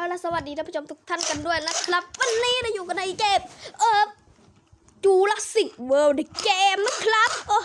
เอาละสวัสดีท่านผู้ชมทุกท่านกันด้วยนะครับ วันนี้เราอยู่กันในเกมเออจูราสสิกเวิลด์ในเกมนะครับโอ้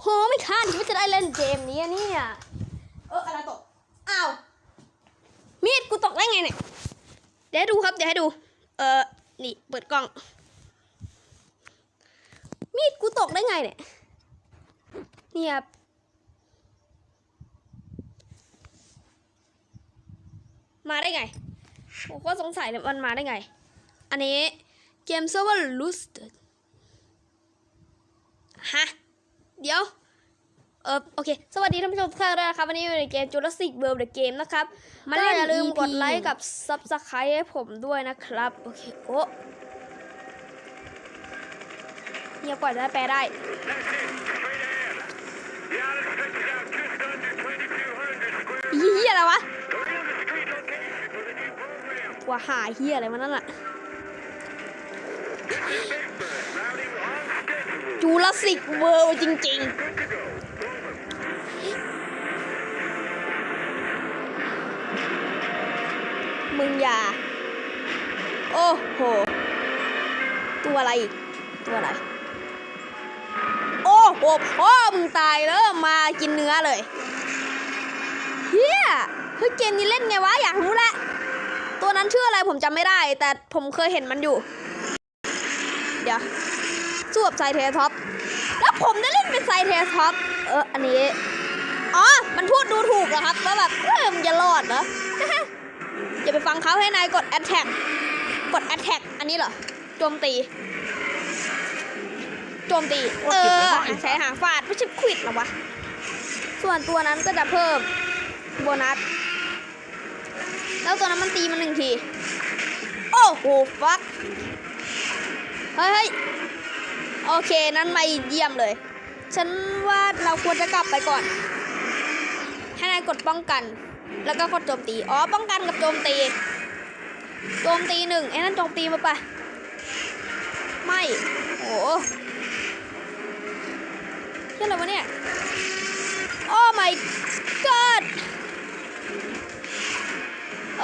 โหไม่คาดคิดว่าจะได้เล่นเกมนี้เนี่ยเอออะไรตกอ้าวมีดกูตกได้ไงเนี่ยเดี๋ยวดูครับเดี๋ยวให้ดู เออนี่เปิดกล้อง มีดกูตกได้ไงเนี่ยเนี่ยครับมาได้ไง ผมก็สงสัยเนี่ยมันมาได้ไง อันนี้เกมเซิร์ฟเวอร์ลูสเตอร์ฮะ เดี๋ยว เออโอเค สวัสดีท่านผู้ชมทุกท่านด้วยนะครับ วันนี้อยู่ในเกม Jurassic World The Game นะครับ มาเล่นก็อย่าลืม EP กดไลค์กับ Subscribe ให้ผมด้วยนะครับ โอเค โอ้เงียบกว่าจะแปลได้เฮียอะไรวะ ว่าหาเฮียอะไรมานั่นอะจูราสสิกเวิลด์จริง ๆ มึงอย่า โอ้โห ตัวอะไรอีก ตัวอะไร โอ้โหพ่อมึงตายแล้วมากินเนื้อเลย เฮียเฮ้ยเกมนี้เล่นไงวะ อยากรู้แหละ ตัวนั้นชื่ออะไรผมจำไม่ได้ แต่ผมเคยเห็นมันอยู่ เดี๋ยวสวบไซเทท็อปแล้วผมได้เล่นเป็นไซเทท็อปเอออันนี้ อ๋อ มันพูดดูถูกเหรอครับว่าแบบเออมันจะรอดเหรออย่าไปฟังเขาให้นายกด attack กด attack อันนี้เหรอโจมตีโจมตี เออใช้หางฟาดไม่ใช่ควิดหรอวะ ส่วนตัวนั้นก็จะเพิ่มโบนัส แล้วตัวนั้นมันตีมันหนึ่งที โอ้โหฟักเฮ้ยเฮ้ยโอเค นั้นไม่เยี่ยมเลย ฉันว่าเราควรจะกลับไปก่อน ให้นายกดป้องกัน แล้วก็กดโจมตี อ๋อ ป้องกันกับโจมตี โจมตีหนึ่งไอ้นั่นโจมตีมาปะไม่โอ้โหเรื่องอะไรวะเนี่ย โอ้ my god เ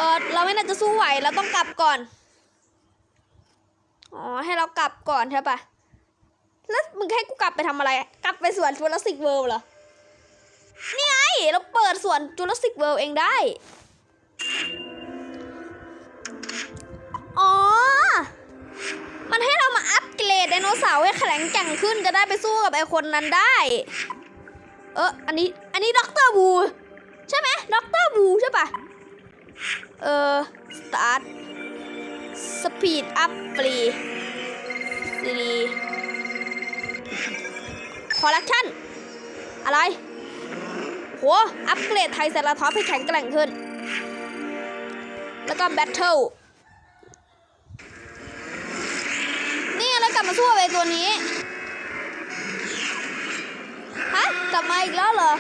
ออเราไม่น่าจะสู้ไหวเราต้องกลับก่อน อ๋อให้เรากลับก่อนใช่ปะแล้วมึงให้กูกลับไปทำอะไร กลับไปสวนจูราสสิกเวิลด์เหรอ นี่ไง เราเปิดสวนจูราสสิกเวิลด์เองได้ อ๋อ มันให้เรามาอัปเกรดไดโนเสาร์ให้แข็งแกร่งขึ้นจะได้ไปสู้กับไอคนนั้นได้ เอออันนี้ อันนี้ด็อกเตอร์บูใช่ไหมด็อกเตอร์บูใช่ปะ เออ start speed up free ดี collection อะไรโหอัปเกรดไทยเซราทอปให้แข็งแกร่งขึ้น แล้วก็ battle นี่แล้วกลับมาสู้กับไอ้ตัวนี้ ฮะ กลับมาอีกแล้วเหรอ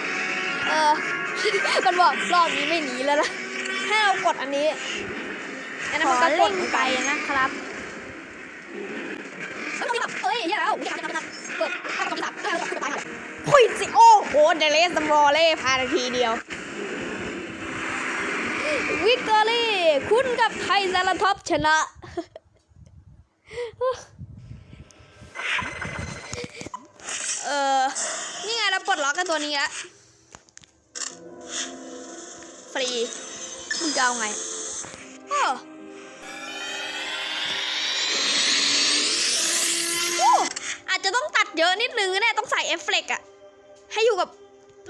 เออ มันบอกรอบนี้ไม่หนีแล้วนะ ให้เรากดอันนี้อันนั้นขมันก็กเล่ดนเหมือนไปกันนะครับเอ้ยเอ้ยอย่าแล้วอย่าทำอย่าทำเปิดถ้าเราทำได้เราจะตายคุยสิโอ้โหเดเลสมอลเล่พายในทีเดียววิกตอรี่คุณกับไทยซาลท็อปชนะเออนี่ไงเราปลดล็อกกันตัวนี้ล้วฟรี มึงจะเอาไงโอ้โอ้อาจจะต้องตัดเยอะนิดนึงนะเนี่ยต้องใส่เอฟเฟกต์อะให้อยู่กับ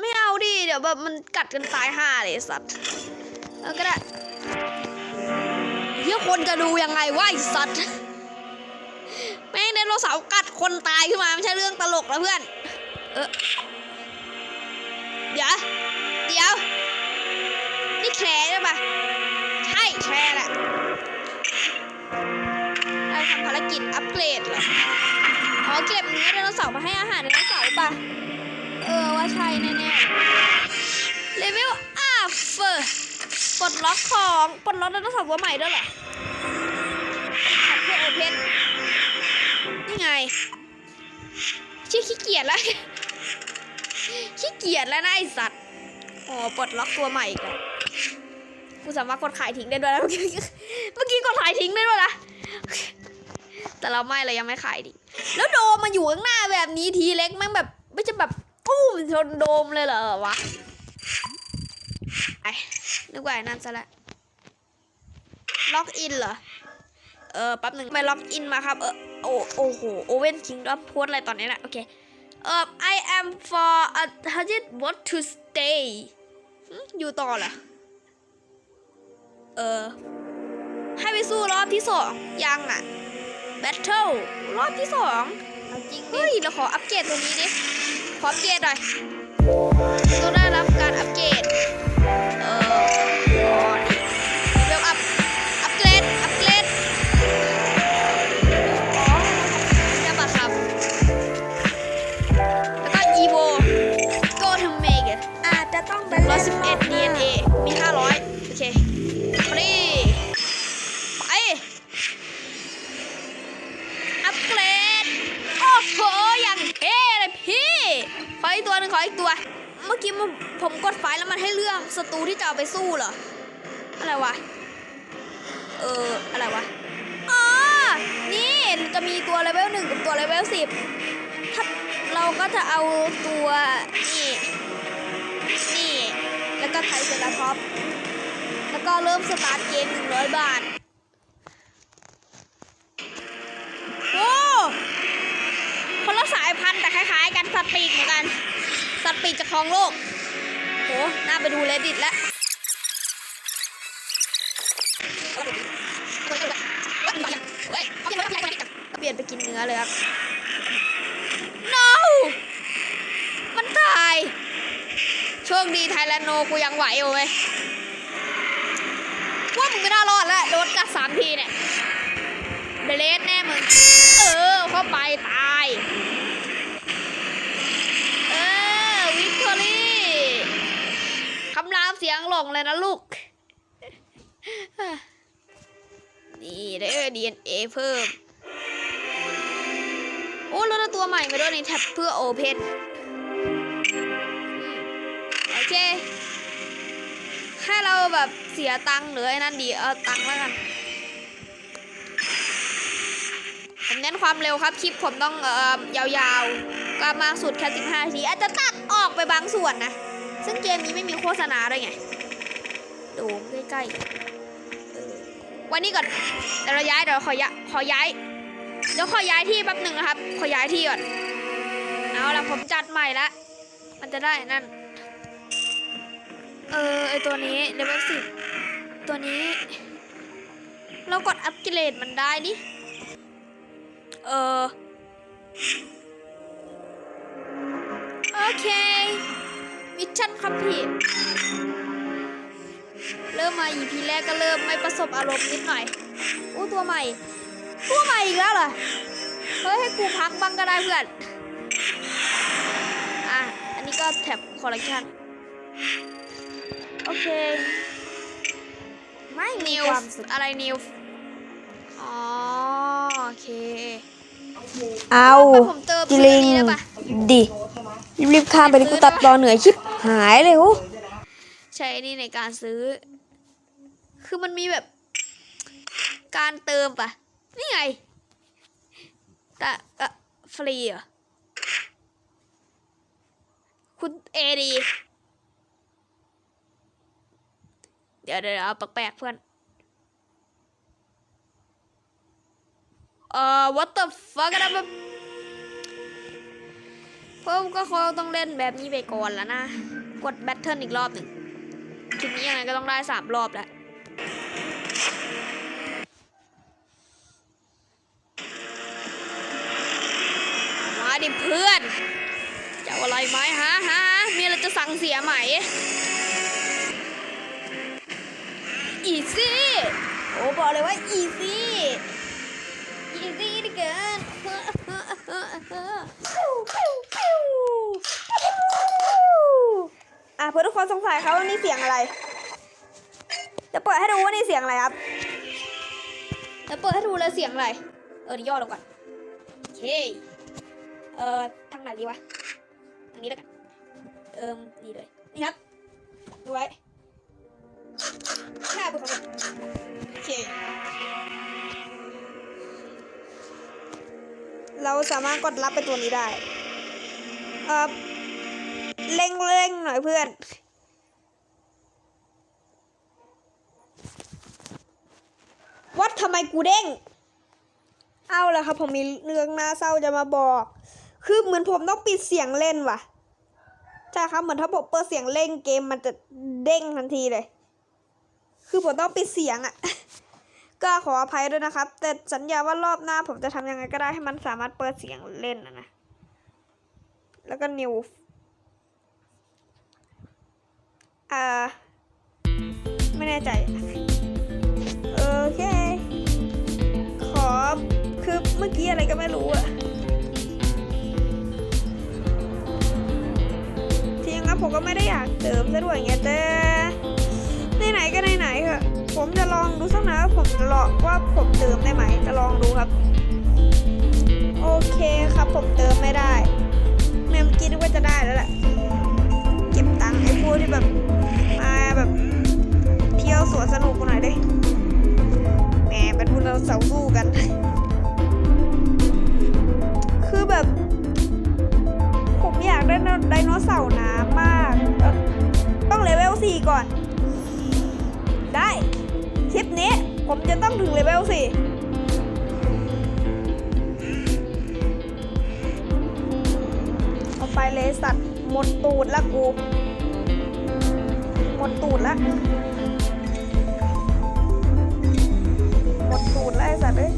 ไม่เอาดิ เดี๋ยวแบบมันกัดกันตายห่าเลยไอ้สัตว์เออก็ได้เฮียคนจะดูยังไงวะไอ้สัตว์แม่งไดโนเสาร์กัดคนตายขึ้นมาไม่ใช่เรื่องตลกแล้วเพื่อน เออเดี๋ยวเดี๋ยวนี่ แคร์ใช่ปะใช่แคร์แหละเราทำภารกิจอัปเกรดเหรอ อ๋อเก็บเนื้อไดโนเสาร์มาให้อาหารไดโนเสาร์ปะเออว่าใช่แน่ๆเลเวลอัพปลดล็อกของปลดล็อกไดโนเสาร์ตัวใหม่ด้วยเหรอขัดเพื่อโอเพนนี่ไงชื่อขี้เกียจแล้วขี้เกียจแล้วนะไอสัตว์ อ๋อปลดล็อกตัวใหม่อีกแล้ว กูสามารถกดขายทิ้งได้ด้วยนะเมื่อกี้เมื่อกี้กดขายทิ้งได้ด้วยนะแต่เราไม่เรายังไม่ขายดิ แล้วโดมมาอยู่ข้างหน้าแบบนี้ทีเล็กแม่งแบบ ไม่จะแบบปุ้มชนโดมเลยเหรอวะไอ้นึกว่าไอ้นั่นซะละล็อกอินเหรอ เออแป๊บหนึ่งไปล็อกอินมาครับ เออโอ้โอ้โหโอเว่นคิงดอมโพสอะไรตอนนี้นะโอเคเออ I am for a hundred what to stay อยู่ต่อเหรอ ออ ให้ไปสู้รอบที่สองยังอะแบทเทิลรอบที่สองเอาจริงเฮ้ยเราขออัปเกรดตัวนี้ดิ ขออัปเกรดหน่อย อีกตัวหนึ่งขออีกตัว เมื่อกี้มันผมกดไฟแล้วมันให้เลือกศัตรูที่จะเอาไปสู้เหรอ อะไรวะ เออ อะไรวะ อ๋อ นี่จะมีตัวเลเวลหนึ่งกับตัวเลเวลสิบถ้าเราก็จะเอาตัวนี่ นี่ แล้วก็ไทยเซราท็อป แล้วก็เริ่มสตาร์ทเกมหนึ่งร้อยบาท สัตว์ปีกจะครองโลกโหน่าไปดูเลดิตแล้วเปลี่ยนไปกินเนื้อเลยครับ no มันตายโชคดีไทยแลนโนกูยังไหวอยู่เว้ยว่ามึงไม่น่ารอดแล้วโดนกัดสามทีเนี่ยเบเลสแน่มึง เออเข้าไปตาย เสียงหลงเลยนะลูก นี่ได้ DNA เพิ่ม โอ้แล้วได้ตัวใหม่มาด้วยในแท็บเพื่อโอเพนโอเค ให้เราแบบเสียตังค์หรือไอ้นั่นดี เอาตังค์แล้วกัน ผมเน้นความเร็วครับ คลิปผมต้องเอ่อยาวๆ ก็มากสุดแค่ 15นาที อาจจะตัดออกไปบางส่วนนะ ซึ่งเกมนี้ไม่มีโฆษณาด้วยไง ดูใกล้ๆวันนี้ก่อนเดี๋ยวเราย้ายเดี๋ยวขอย้ายขอย้ายเดี๋ยวขอย้ายที่แป๊บหนึ่งนะครับ ขอย้ายที่ก่อน เอาละผมจัดใหม่ละ มันจะได้นั่น เออไอตัวนี้เลเวลสิบตัวนี้ เรากดอัปเกรดมันได้ดิ เออโอเค มิชชั่นคอมพลีทเริ่มมา EP แรกก็เริ่มไม่ประสบอารมณ์นิดหน่อย อู้ตัวใหม่ ตัวใหม่อีกแล้วเหรอ เฮ้ย ให้กูพักบ้างก็ได้เพื่อน อะ อันนี้ก็แท็บคอลเลคชันโอเค ไม่มีนิวความสุขอะไรนิวอ๋อโอเคเอาผมเติมจิชื่ลิองนี้ได้ปะดิรีบๆข้ามไปที่กูตัดตอนเหนื่อยชิบ หายเลยโหใช้นี่ในการซื้อ คือมันมีแบบ การเติมปะนี่ไงแต่ฟรีเหรอคุณเอดีเดี๋ยวเดี๋ยวเอาแปลกๆเพื่อน เอ่อ what the fuck นะ เพิ่มก็คงต้องเล่นแบบนี้ไปก่อนแล้วนะ กดแบทเทิลอีกรอบหนึ่งคลิปนี้ยังไงก็ต้องได้สามรอบแล้วมาดิเพื่อน จะออะไรไหมฮะฮะมีอะไรจะสั่งเสียไหม อีซี่ โอ้บอกเลยว่าอีซี่ อีซี่เหลือเกิน เพื่อทุกคนสงสัยครับว่านี่เสียงอะไรจะเปิดให้ดูว่านี่เสียงอะไรครับจะเปิดให้ดูเลยเสียงอะไร เออย่อลงก่อนโอเคเอ่อทางไหนดีวะทางนี้แล้วกัน เอิมนี่เลย นี่ครับ ดูไว้หน้าเป็นโอเค เราสามารถกดรับไปตัวนี้ได้ เอ่อ เร่งเร่งหน่อยเพื่อน วัดทำไมกูเด้ง เอาละครับ ผมมีเรื่องน่าเศร้าจะมาบอก คือเหมือนผมต้องปิดเสียงเล่นว่ะ ใช่ครับเหมือนถ้าผมเปิดเสียงเล่นเกมมันจะเด้งทันทีเลย คือผมต้องปิดเสียงอะ่ะก็ขออภัยด้วยนะครับ แต่สัญญาว่ารอบหน้าผมจะทำยังไงก็ได้ให้มันสามารถเปิดเสียงเล่นนะนะ แล้วก็นิว อ่า ไม่แน่ใจ โอเค ขอ คือเมื่อกี้อะไรก็ไม่รู้อะทีงั้นผมก็ไม่ได้อยากเติมซะด้วยไงแต่ไหนๆก็ไหนๆเถอะผมจะลองดูสักหน่อยว่าผมจะลองว่าผมเติมได้ไหม จะลองดูครับ โอเคครับผมเติมไม่ได้แม่เมื่อกี้นึกว่าจะได้แล้วแหละเก็บตังค์ไอ้พวกที่แบบ แบบเที่ยวสวนสนุกหน่อยดิแหมเป็นพวกเราเสาสู้กัน คือแบบ ผมอยากได้ไดโนเสาร์น้ำมาก ต้องเลเวล4ก่อน ได้ คลิปนี้ผมจะต้องถึงเลเวล4เอาไปเลยสัตว์ หมดตูดละกู หมดตูดละหมดตูดแล้วไอ้สัตว์เอ้ย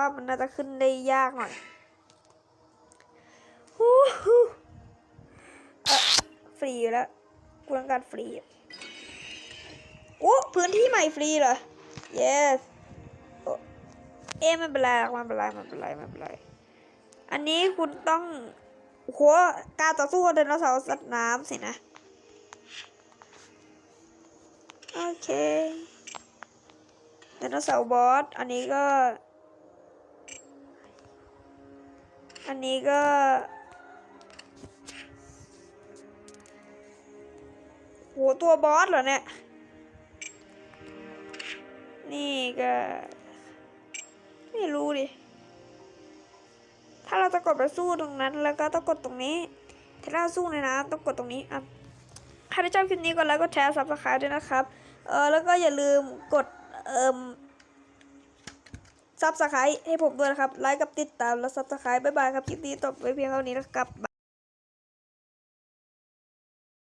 ว่ามันน่าจะขึ้นได้ยากหน่อยฮู้ฮู้เอ่อฟรีแล้วกูต้องการฟรีอะโอ้พื้นที่ใหม่ฟรีเหรอ yes โอ้เอ๊ะไม่เป็นไรหรอกไม่เป็นไรไม่เป็นไรไม่เป็นไรอันนี้คุณต้องโหการต่อสู้กับไดโนเสาร์สัตว์น้ำสินะ โอเคไดโนเสาร์บอส อันนี้ก็ อันนี้ก็โหตัวบอสเหรอเนี่ย นี่ก็ ไม่รู้ดิ ถ้าเราจะกดไปสู้ตรงนั้น แล้วก็ต้องกดตรงนี้ ถ้าเราสู้ในน้ำต้องกดตรงนี้อะใครที่ชอบคลิปนี้กดไลค์กดแชร์ซับสไครต์ด้วยนะครับ เออแล้วก็อย่าลืมกดเอ่ม ซับสไครต์ให้ผมด้วยนะครับ ไลค์กับติดตามแล้วซับสไครต์บ๊ายบายครับ คลิปนี้จบไว้เพียงเท่านี้นะครับ